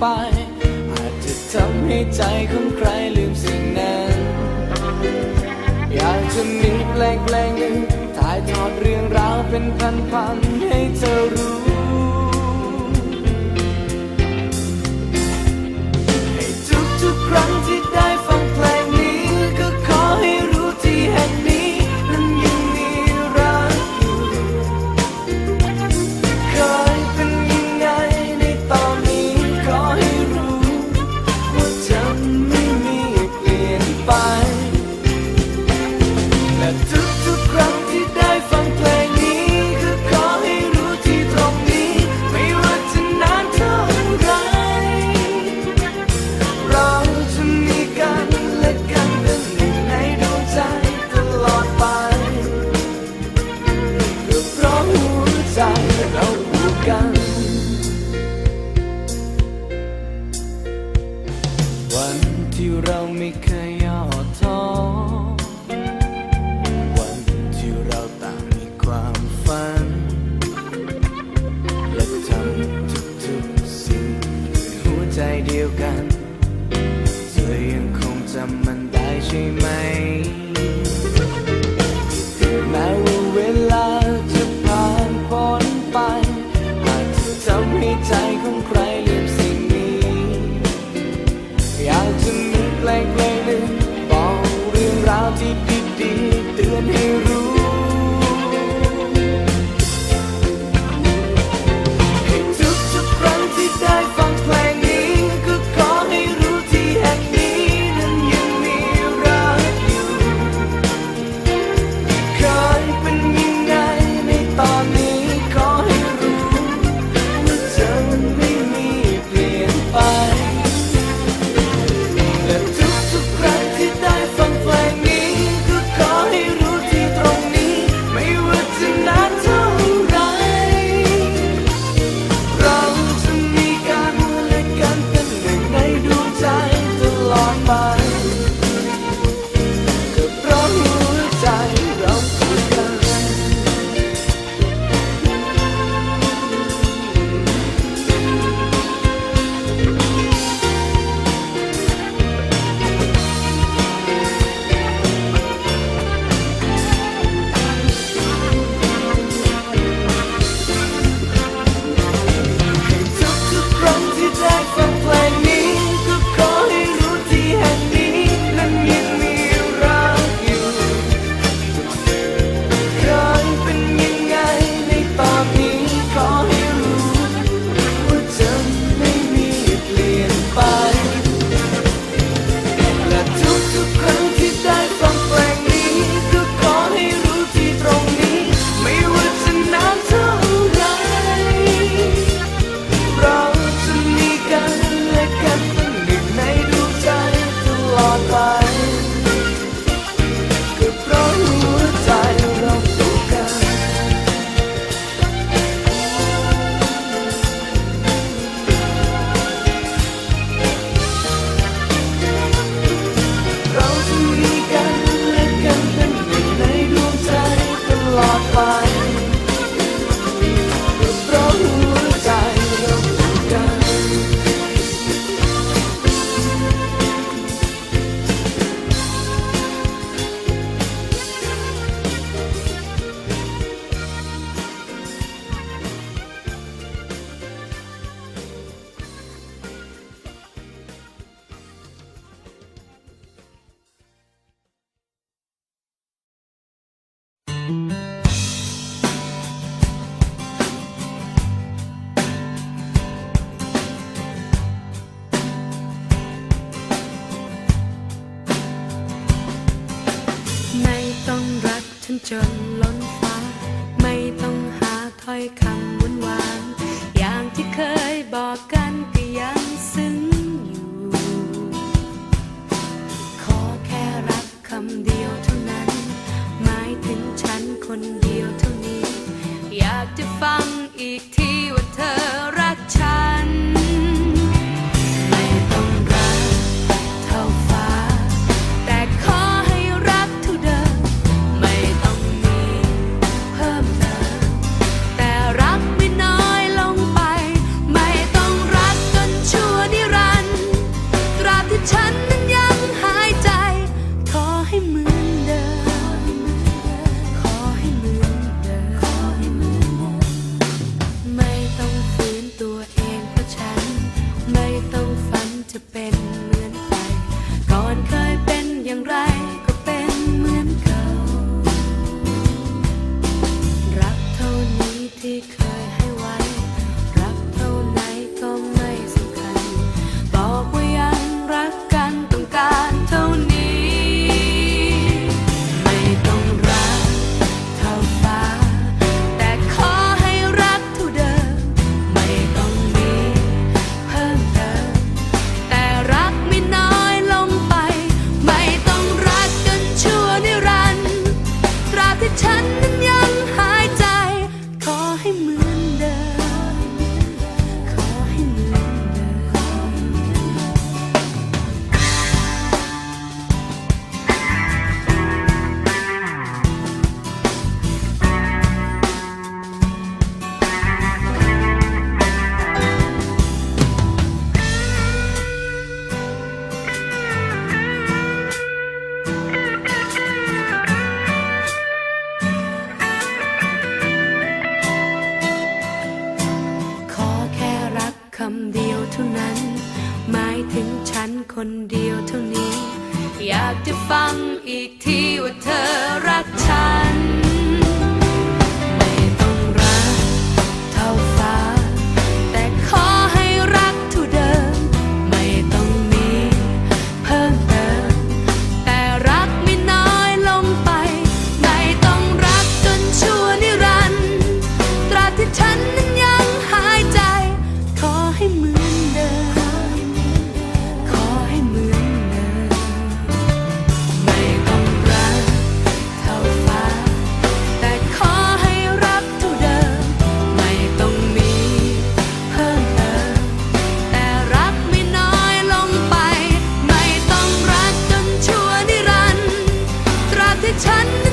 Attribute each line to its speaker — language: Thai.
Speaker 1: ไป อาจจะทำให้ใจของใครลืมสิ่งนั้น อยากจะมีแพลงแพลงหนึ่งถ่ายทอดเรื่องราวเป็นพันๆให้เธอรู้
Speaker 2: ฉันจนล้นฟ้า ไม่ต้องหาถ้อยคำหวานวานอย่างที่เคยบอกกันก็ยังซึ้งอยู่ ขอแค่รักคำเดียวเท่านั้น หมายถึงฉันคนเดียวเท่านี้ อยากจะฟัง เดียวเท่านี้ อยากจะฟังอีกทีว่าเธอรักฉัน ฉัน